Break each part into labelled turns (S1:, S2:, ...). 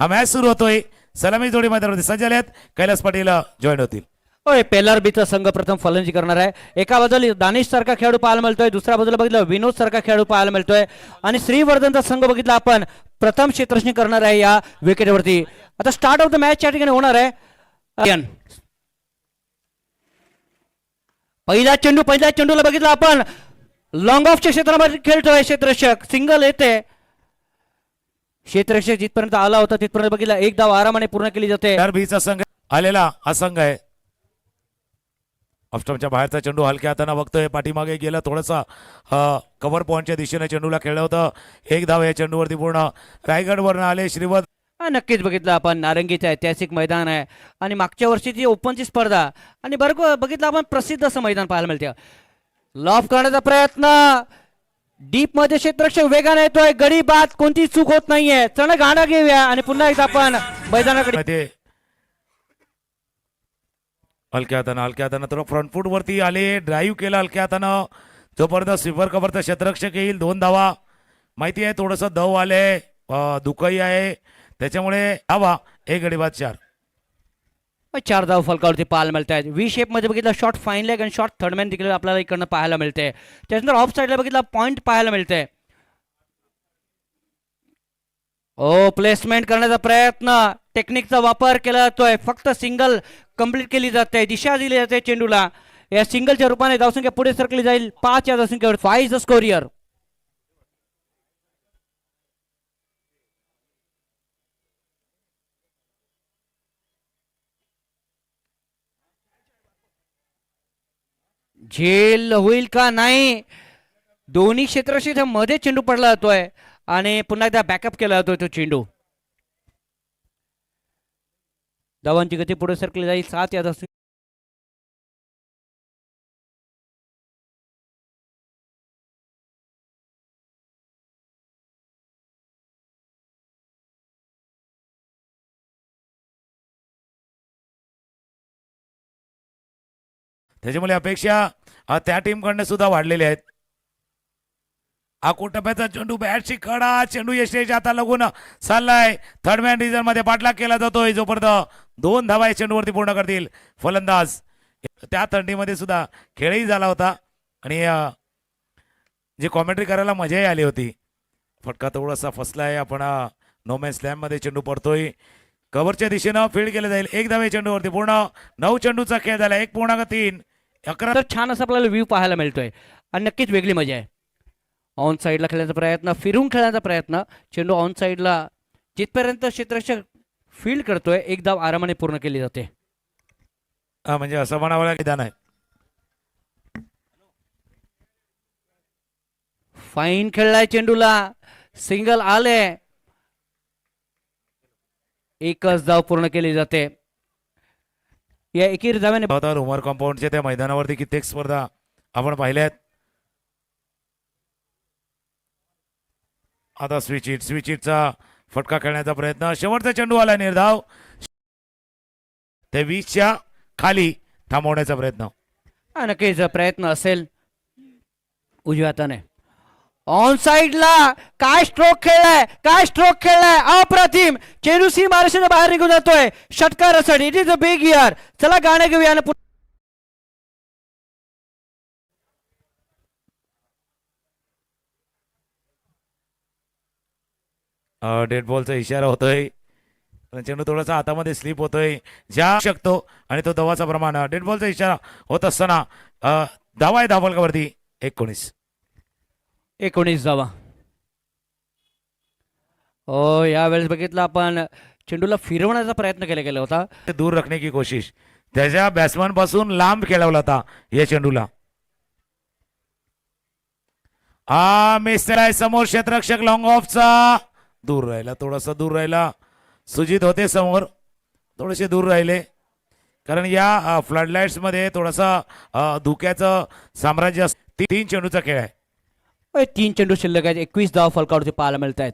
S1: हा मॅच सुरू होतोय सलामी जोडी मैदानामध्ये सज्ज आहेत कैलास पाटील जॉईन होतील
S2: होय पेलर बीचा संघ प्रथम फलंदाजी करणार आहे एका बाजूला दानिश सारखा खेळाडू पाहायला मिळतोय दुसऱ्या बाजूला बघितलं विनोद सारखा खेळाडू पाहायला मिळतोय. आणि श्रीवर्धनचा संघ बघितला आपण प्रथम क्षेत्ररक्षण करणार आहे या विकेटवरती आता स्टार्ट ऑफ द मॅच या ठिकाणी होणार आहे. पहिला चेंडू पहिल्या चेंडूला बघितलं आपण. लॉंग ऑफच्या क्षेत्रामध्ये खेळतोय क्षेत्ररक्षक. सिंगल येते. क्षेत्ररक्षक जिथपर्यंत आला होता तिथपर्यंत बघितलं एक धाव आरामाने पूर्ण केली जाते.
S1: चार बीचा संघ आलेला हा संघ आहे. ऑफस्टमच्या बाहेरचा चेंडू हलक्या हाताने बघतोय. पाठीमागे गेला थोडासा कव्हर पॉईंटच्या दिशेने चेंडूला खेळलं होतं. एक धाव या चेंडूवरती पूर्ण रायगडवरनं आले श्रीवत
S2: हा नक्कीच बघितलं आपण. नारंगीचं ऐतिहासिक मैदान आहे. आणि मागच्या वर्षीची ओपनची स्पर्धा आणि बरं बघितलं आपण प्रसिद्ध असं मैदान पाहायला मिळते. लॉफ करण्याचा प्रयत्न! डीपमध्ये क्षेत्रक्षक वेगाने येतोय. गडी बाद कोणती चूक होत नाहीये. चण गाणं घेऊया आणि पुन्हा एकदा आपण मैदानाकडे
S1: ते हलक्या हातानं हलक्या हातानं थोडं फ्रंट फूट वरती आले. ड्राईव्ह केला हलक्या हातानं. जोपर्यंत स्वीपर कव्हरचा क्षेत्ररक्षक येईल. दोन धावा. माहिती आहे थोडंसं दव आले दुखही आहे. त्याच्यामुळे धावा. एक गडी बाद चार.
S2: चार धाव फलकावरती पाहायला मिळत आहेत व्ही शेपमध्ये बघितलं शॉर्ट फाईन लेग आणि शॉर्ट थर्डमॅन देखील आपल्याला इकडनं पाहायला मिळते. त्याच्यानंतर ऑफ साईडला बघितला पॉईंट पाहायला मिळते. ओ प्लेसमेंट करण्याचा प्रयत्न. टेक्निकचा वापर केला जातोय. फक्त सिंगल कंप्लीट केली जाते. दिशा दिली जाते चेंडूला. या सिंगलच्या रूपाने धावसंख्या पुढे सरकली जाईल. पाच या धावसंख्येवर. फाईव्ह द स्कोरियर झेल होईल का नाही? दोन्ही क्षेत्राशी मध्ये चेंडू पडला जातोय. आणि पुन्हा एकदा बॅकअप केला जातोय तो चेंडू. धावांची गती पुढे सरकली जाईल. सात याद असून
S1: त्याच्यामुळे अपेक्षा त्या टीमकडनं सुद्धा वाढलेल्या आहेत. आकुटप्याचा चेंडू बॅटची कडा चेंडू यशेच्या आता लगून चाललाय. थर्ड मॅन डिझलमध्ये पाठलाग केला जातोय जोपर्यंत दोन धावा या चेंडूवरती पूर्ण करतील फलंदाज. त्या थंडीमध्ये सुद्धा खेळही झाला होता. आणि जे जी कॉमेंट्री करायला मजाही आली होती. फटका थोडासा फसलाय आपण नोमॅन स्लॅममध्ये चेंडू पडतोय. कव्हरच्या दिशेनं फील्ड केलं जाईल. एक धावे चेंडूवरती पूर्ण. नऊ चेंडूचा खेळ झाला. एक पूर्णांक तीन.
S2: तर छान असं आपल्याला व्ह्यू पाहायला मिळतोय. आणि नक्कीच वेगळी मजा आहे. ऑन साईडला खेळण्याचा प्रयत्न फिरून खेळण्याचा प्रयत्न. चेंडू ऑन साईडला जिथपर्यंत क्षेत्ररक्षक फील्ड करतोय एक धाव आरामाने पूर्ण केली जाते.
S1: हा, म्हणजे असं म्हणावं लागेल विधान आहे.
S2: फाईन खेळलाय चेंडूला. सिंगल आले. एकच धाव पूर्ण केली जाते. या एकेरी धाव्याने
S1: होता रुमर कंपाऊंडच्या त्या मैदानावरती कित्येक स्पर्धा आपण पाहिल्यात आता स्विच इट स्विच इटचा फटका खेळण्याचा प्रयत्न. शेवटचा चेंडू आला निर्धाव. ते वीसच्या खाली थांबवण्याचा प्रयत्न.
S2: नक्कीच प्रयत्न असेल उजव्या हाताने. ऑन साइडला काय स्ट्रोक खेळलाय? काय स्ट्रोक खेळलाय? अप्रतिम. चेंडू सी महाराष्ट्राच्या बाहेर निघून जातोय. षटकार it is a big here चला गाणं घेऊया
S1: डेड बॉलचा इशारा होतोय. पण चेंडू थोडासा हातामध्ये स्लिप होतोय. ज्या शकतो. आणि तो दवाचा प्रमाण. डेड बॉलचा इशारा होत असताना अं, धावा आहे धावलकावरती एकोणीस.
S2: एकोणीस धावा हो यावेळेस बघितलं आपण चेंडूला फिरवण्याचा प्रयत्न केला गेला होता.
S1: ते दूर रखने की कोशिश. त्याच्या बॅट्समॅनपासून लांब खेळवला होता या चेंडूला. हा मिस्टर आहे समोर क्षेत्ररक्षक लॉंग ऑफचा दूर राहिला थोडासा दूर राहिला. सुजित होते समोर थोडेसे दूर राहिले. कारण या फ्लड थोडासा धुक्याचं साम्राज्य ती- तीन चेंडूचा खेळ आहे.
S2: तीन चेंडू शिल्लक आहेत एकवीस धाव फलकावरती पाहायला मिळत आहेत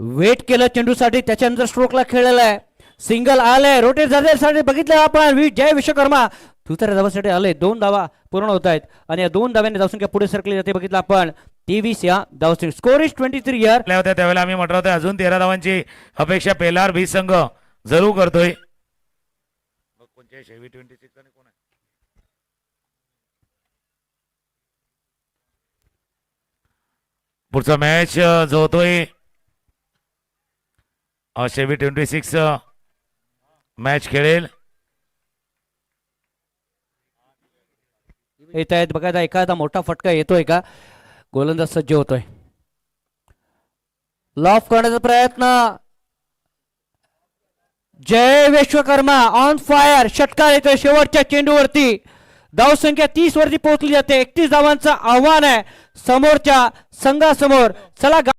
S2: वेट केलं चेंडूसाठी त्याच्यानंतर स्ट्रोकला खेळलेला आहे. सिंगल आलंय रोटेट झाल्यासाठी बघितलं आपण. वि- जय विश्वकर्मा. दुसऱ्या धावासाठी आले दोन धावा पूर्ण होत आहेत आणि या दोन धाव्याने धावसंख्या पुढे सरकली जाते बघितलं आपण. तेवीस या धावसंख्या. Score is twenty three here
S1: होत्या त्यावेळेला आम्ही म्हटलं होतं अजून तेरा धावांची अपेक्षा पेलार बी संघ जरूर करतोय. पुढचा मॅच जो होतोय शेवी ट्वेंटी सिक्स मॅच खेळेल.
S2: येत आहेत बघा एखादा मोठा फटका येतोय का? गोलंदाज सज्ज होतोय. लॉफ करण्याचा प्रयत्न. जय विश्वकर्मा ऑन फायर षटकार येतोय शेवटच्या चेंडूवरती. धाव संख्या तीस वरती पोहोचली जाते. एकतीस धावांचं आव्हान आहे. समोरच्या संघासमोर चला गा-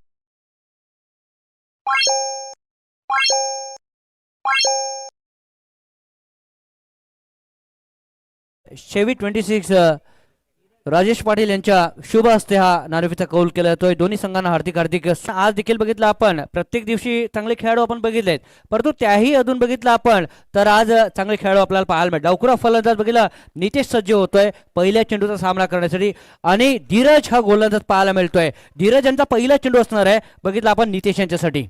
S2: शेवी ट्वेंटी सिक्स राजेश पाटील यांच्या शुभ हस्ते हा नाणेफेचा कौल केला जातोय. दोन्ही संघांना हार्दिक हार्दिक आज देखील बघितलं आपण. प्रत्येक दिवशी चांगले खेळाडू आपण बघितलेत. परंतु त्याही अजून बघितलं आपण तर आज चांगले खेळाडू आपल्याला पाहायला मिळत डावकुरा फलंदाज बघितला नितेश सज्ज होतोय पहिल्या चेंडूचा सामना करण्यासाठी. आणि धीरज हा गोलंदाज पाहायला मिळतोय. धीरज यांचा पहिला चेंडू असणार आहे. बघितलं आपण नितेश यांच्यासाठी.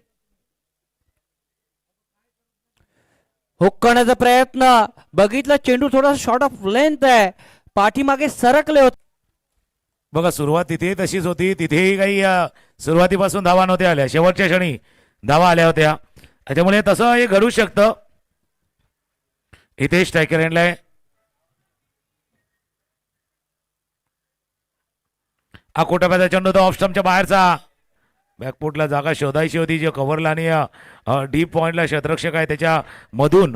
S2: हुक्कण्याचा प्रयत्न. बघितला चेंडू थोडासा शॉर्ट ऑफ लेंथ आहे. पाठीमागे सरकले होते.
S1: बघा सुरुवात तिथेही तशीच होती. तिथेही काही सुरुवातीपासून धावा नव्हत्या आल्या. शेवटच्या क्षणी धावा आल्या होत्या. त्याच्यामुळे तसं हे घडू शकतं. हितेश टायकर एंडलाय हा कोटाप्याचा चेंडू तो ऑफस्टमच्या बाहेरचा. बॅकफुटला जागा शोधायची होती. जे कव्हरला आणि डीप पॉइंटला शतरक्षक आहे त्याच्या मधून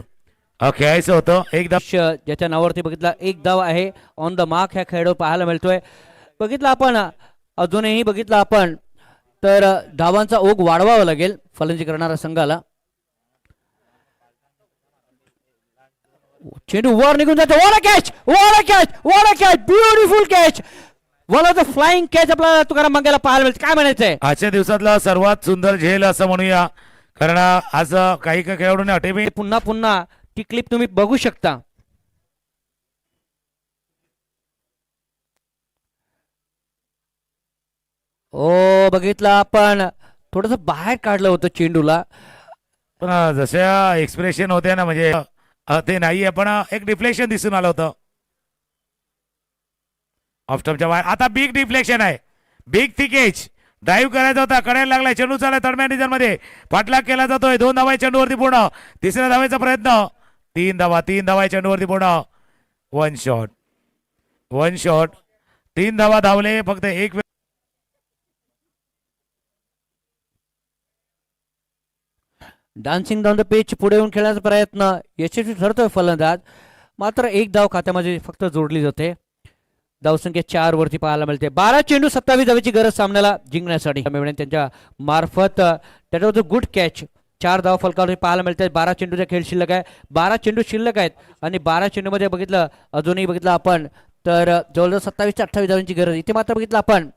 S1: खेळायचं होतं. एकदा
S2: धाव ज्याच्या नावावरती बघितला एक धाव आहे. ऑन द मार्क ह्या खेळाडू पाहायला मिळतोय. बघितलं आपण अजूनही बघितलं आपण तर धावांचा ओघ वाढवावा लागेल फलंदाजी करणाऱ्या संघाला. चेंडू वर निघून जातो. What catch what catch what catch beautiful catch the flying catch आपल्याला तुकाराम मंगेला पाहायला मिळते. काय म्हणायचंय?
S1: आजच्या दिवसातला सर्वात सुंदर झेल असं म्हणूया. कारण आज काही काही खेळाडूंनी अटेबी
S2: पुन्हा पुन्हा ती क्लिप तुम्ही बघू शकता. ओ बघितलं आपण. थोडस बाहेर काढलं होतं चेंडूला.
S1: पण जशा एक्सप्रेशन होत्या ना म्हणजे अ, ते नाहीये पण एक डिफ्लेक्शन दिसून आलं होतं. ऑफस्टॉपच्या बाहेर. आता बिग डिफ्लेक्शन आहे. बिग थिकेज ड्राईव्ह करायचा होता कडायला लागलाय चेंडू चालय तडम्या मॅनमध्ये. पाठलाग केला जातोय. दोन धावा चेंडूवरती पूर्ण. तिसऱ्या धावायचा प्रयत्न. तीन धावा तीन धावा चेंडूवरती पूर्ण. वन शॉट वन शॉट तीन धावा धावले फक्त एक वे-
S2: डान्सिंग डाऊन द पेच पुढे येऊन खेळण्याचा प्रयत्न यशस्वी ठरतोय फलंदाज. मात्र एक धाव खात्यामध्ये फक्त जोडली जाते. धावसंख्या चार वरती पाहायला मिळते. बारा चेंडू सत्तावीस धावेची गरज सामन्याला जिंकण्यासाठी. त्यांच्या मार्फत त्याच्यावर गुड कॅच. चार धाव फलकावर पाहायला मिळते. बारा चेंडूचा खेळ शिल्लक आहे. बारा चेंडू शिल्लक आहेत आणि बारा चेंडूमध्ये बघितलं अजूनही बघितलं आपण तर जवळजवळ सत्तावीस ते अठ्ठावीस धावांची गरज. इथे मात्र बघितलं आपण.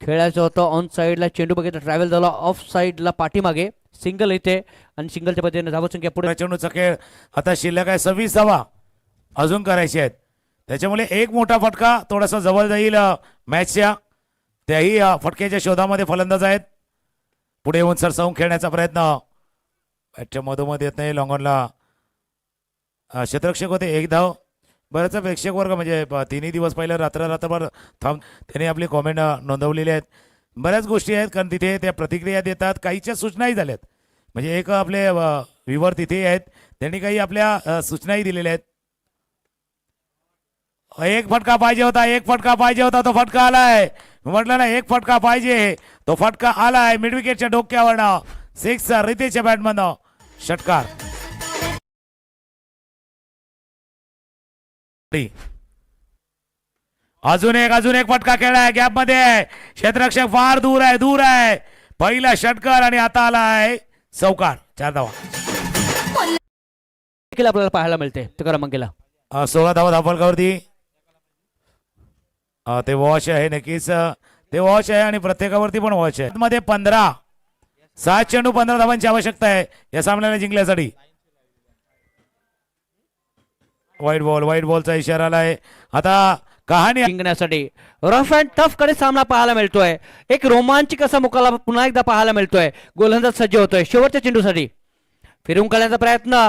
S2: खेळायचं होतं ऑन साईडला चेंडू बघितलं. ट्रॅव्हल झाला ऑफ साईडला पाठीमागे. सिंगल येते आणि सिंगलच्या पद्धतीने धावसंख्या पुढे
S1: चेंडूचा खेळ. आता शिल्लक आहे सव्वीस धावा अजून करायचे आहेत. त्याच्यामुळे एक मोठा फटका थोडासा जवळ जाईल मॅचच्या. त्याही फटक्याच्या शोधामध्ये फलंदाज आहेत. पुढे येऊन सरसावून खेळण्याचा प्रयत्न. मॅचच्या मधोमध येत नाही लॉंगॉनला. अ, क्षेत्ररक्षक होते एक धाव. बरेच प्रेक्षक वर्ग म्हणजे तिन्ही दिवस पहिले रात्र रात्रभर थांब त्यांनी आपली कॉमेंट नोंदवलेली आहेत. बऱ्याच गोष्टी आहेत कारण तिथे त्या प्रतिक्रिया देतात काहीच्या सूचनाही झाल्यात. म्हणजे एक आपले विवर तिथे आहेत त्यांनी काही आपल्या सूचनाही दिलेल्या आहेत. एक फटका पाहिजे होता एक फटका पाहिजे होता तो फटका आलाय. म्हटलं ना एक फटका पाहिजे तो फटका आलाय मिडविकेटच्या डोक्यावर ना सिक्स रितेशच्या बॅटमधनं. षटकार. अजून एक अजून एक फटका खेळाय गॅपमध्ये. आहे क्षेत्ररक्षक फार दूर आहे दूर आहे. पहिला षटकार आणि आता आलाय चौकार चार धावा.
S2: देखील आपल्याला पाहायला मिळते. मंगेला
S1: सोळा धावा धावफलकावरती अ, ते वॉच आहे नक्कीच. ते वॉच आहे आणि प्रत्येकावरती पण वॉच आहे. मध्ये पंधरा. सात चेंडू पंधरा धावांची आवश्यकता आहे. या सामन्याला जिंकण्यासाठी वाईट बॉल वाईट बॉलचा इशारा आलाय. आता कहाणी
S2: जिंकण्यासाठी रफ अँड टफकडे सामना पाहायला मिळतोय. एक रोमांचक असा मुकाला पुन्हा एकदा पाहायला मिळतोय. गोलंदाज सज्ज होतोय. शेवटच्या चेंडूसाठी. फिरून काढण्याचा प्रयत्न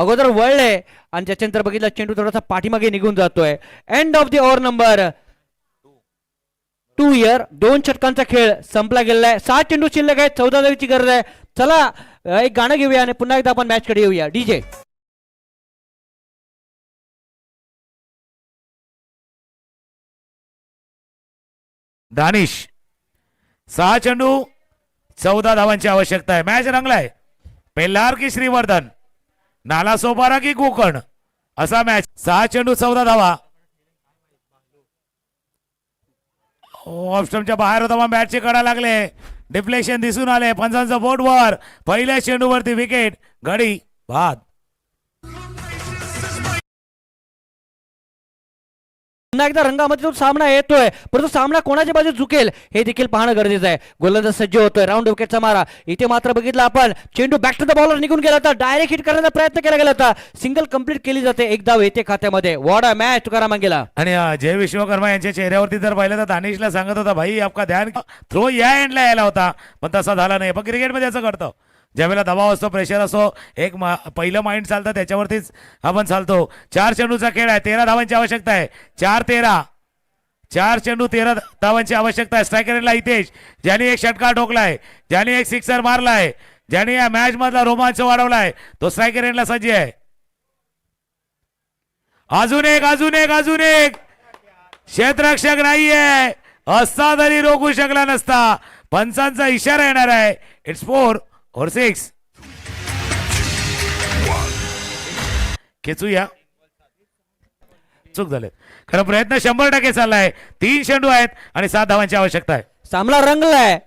S2: अगोदर वळले आणि त्याच्यानंतर बघितलं चेंडू थोडासा पाठीमागे निघून जातोय. End of the over number two here दोन षटकांचा खेळ संपला गेलेला आहे सात चेंडू शिल्लक आहे चौदा धावीची गरज आहे. चला एक गाणं घेऊया आणि पुन्हा एकदा आपण मॅच कडे येऊया. डीजे
S1: दानिश सहा चेंडू चौदा धावांची आवश्यकता आहे. मॅच रंगलाय. पेल्लार की श्रीवर्धन? नाला सोपारा की कोकण असा मॅच. सहा चेंडू चौदा धावा. ऑप्शनच्या बाहेर होता मग बॅटचे कडा लागले. डिफ्लेक्शन दिसून आले. पंचांचं बोट पहिल्या चेंडूवरती विकेट घडी बाद.
S2: पुन्हा एकदा रंगामध्ये तो सामना येतोय. परंतु सामना कोणाच्या बाजू झुकेल हे देखील पाहणं गरजेचं आहे. गोलंदाज सज्ज होतोय. राऊंड विकेटचा मारा. इथे मात्र बघितलं आपण चेंडू बॅक टू द बॉलर निघून गेला होता. डायरेक्ट हिट करण्याचा प्रयत्न केला गेला होता. सिंगल कंप्लीट केली जाते एक धाव येते खात्यामध्ये. वॉड अ मॅच तुकाराम गेला
S1: आणि जय विश्वकर्मा यांच्या चेहऱ्यावरती जर पाहिलं तर दानिशला सांगत होता भाई आपका ध्यान थ्रो या एंडला यायला होता. पण तसा झाला नाही. पण क्रिकेटमध्ये असं घडतं. ज्यावेळेला दबाव असतो प्रेशर असतो एक मा- पहिलं माइंड चालतं त्याच्यावरतीच आपण चालतो. चार चेंडूचा खेळ आहे तेरा धावांची आवश्यकता आहे. चार तेरा. चार चेंडू तेरा धावांची आवश्यकता आहे. स्ट्रायकरला हितेश. ज्याने एक षटकार ठोकलाय ज्याने एक सिक्सर मारलाय ज्याने या मॅच मधला रोमांच वाढवलाय तो स्ट्रायकर एंडला सज्ज आहे. अजून एक अजून एक अजून एक. क्षेत्ररक्षक नाहीये. असता तरी रोखू शकला नसता. पंचांचा इशारा येणार आहे. इट्स फोर or सिक्स खेचूया. चूक झाले. खरं प्रयत्न शंभर टक्के चाललाय. तीन चेंडू आहेत आणि सात धावांची आवश्यकता आहे.
S2: सामना रंगलाय.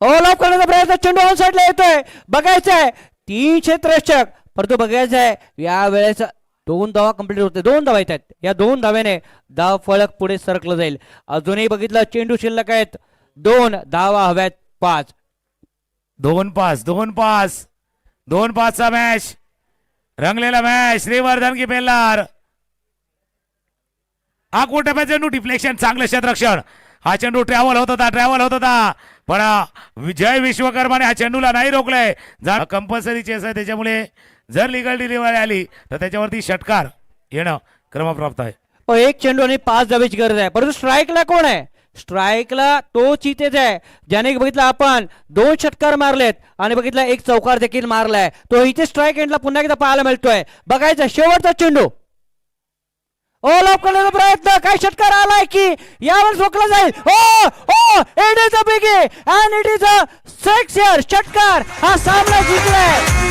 S2: ऑल ऑफ करण्याचा प्रयत्न चेंडू ऑन साईडला येतोय. आहे तीन क्षेत्ररक्षक. परंतु बघायचं आहे या वेळेचा दोन धावा कंप्लीट होते दोन धावा आहेत. या दोन धाव्याने धाव फळक पुढे सरकलं जाईल. अजूनही बघितलं चेंडू शिल्लक आहेत. दोन धावा हव्यात. पाच.
S1: दोन पास दोन पास दोन पाचचा मॅच. रंगलेला मॅच. श्रीवर्धन की पेल्लार हा कोटप्या चेंडू डिफ्लेक्शन चांगलं क्षेत्रक्षण हा चेंडू ट्रॅव्हल होत होता ट्रॅव्हल होत होता. पण विजय विश्वकर्माने हा चेंडूला नाही रोखलंय. जा कंपल्सरी चेस आहे त्याच्यामुळे जर लिगल डिलिव्हरी आली तर त्याच्यावरती षटकार येणं क्रमप्राप्त आहे.
S2: एक चेंडू आणि पाच धावेची गरज आहे. परंतु स्ट्राईकला कोण आहे? स्ट्राईकला तो चितेच आहे. ज्याने बघितलं आपण दोन षटकार मारलेत आणि बघितलं एक चौकार देखील मारलाय. तो इथे स्ट्राईक एंडला पुन्हा एकदा पाहायला मिळतोय. बघायचं शेवटचा चेंडू. ओ ऑफ करण्याचा प्रयत्न. काय षटकार आलाय की? यावर झोकला जाईल. Oh O it is a biggie and it is a six here षटकार. हा सामना जिंकलाय.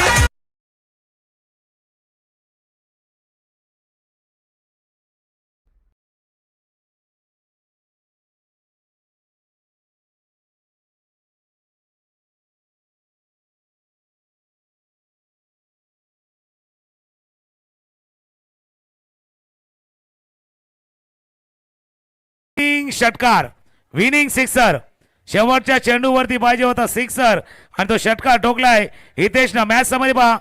S1: विनिंग षटकार विनिंग सिक्सर शेवटच्या चेंडूवरती पाहिजे होता सिक्सर आणि तो षटकार ठोकलाय. हितेशनं मॅच समज पहा.